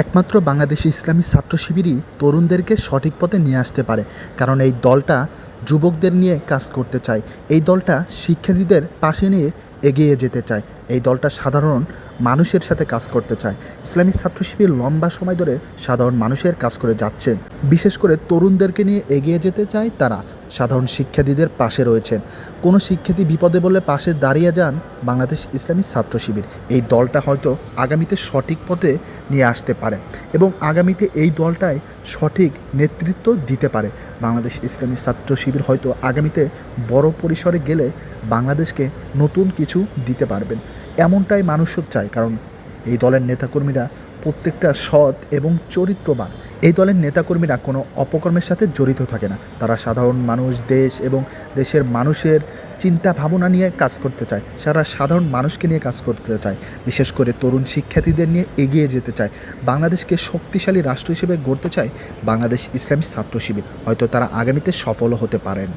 একমাত্র বাংলাদেশি ইসলামী ছাত্র শিবিরই তরুণদেরকে সঠিক পথে নিয়ে আসতে পারে, কারণ এই দলটা যুবকদের নিয়ে কাজ করতে চায়। এই দলটা শিক্ষার্থীদের পাশে নিয়ে এগিয়ে যেতে চায়। এই দলটা সাধারণ মানুষের সাথে কাজ করতে চায়। ইসলামী ছাত্র শিবির লম্বা সময় ধরে সাধারণ মানুষের কাজ করে যাচ্ছেন বিশেষ করে তরুণদেরকে নিয়ে এগিয়ে যেতে চায় তারা। সাধারণ শিক্ষার্থীদের পাশে রয়েছেন। কোনো শিক্ষার্থী বিপদে বলে পাশে দাঁড়িয়ে যান বাংলাদেশ ইসলামী ছাত্র শিবির। এই দলটা হয়তো আগামীতে সঠিক পথে নিয়ে আসতে পারে এবং আগামীতে এই দলটাই সঠিক নেতৃত্ব দিতে পারে। বাংলাদেশ ইসলামী ছাত্র শিবির হয়তো আগামীতে বড় পরিসরে গেলে বাংলাদেশকে নতুন কিছু দিতে পারবেন। এমনটাই মানুষও চায়, কারণ এই দলের নেতাকর্মীরা প্রত্যেকটা সৎ এবং চরিত্রবান। এই দলের নেতাকর্মীরা কোনো অপকর্মের সাথে জড়িত থাকে না। তারা সাধারণ মানুষ, দেশ এবং দেশের মানুষের চিন্তা ভাবনা নিয়ে কাজ করতে চায়। সারা সাধারণ মানুষকে নিয়ে কাজ করতে চায়। বিশেষ করে তরুণ শিক্ষার্থীদের নিয়ে এগিয়ে যেতে চায়। বাংলাদেশকে শক্তিশালী রাষ্ট্র হিসেবে গড়তে চায় বাংলাদেশ ইসলামী ছাত্র শিবির। হয়তো তারা আগামীতে সফলও হতে পারেন।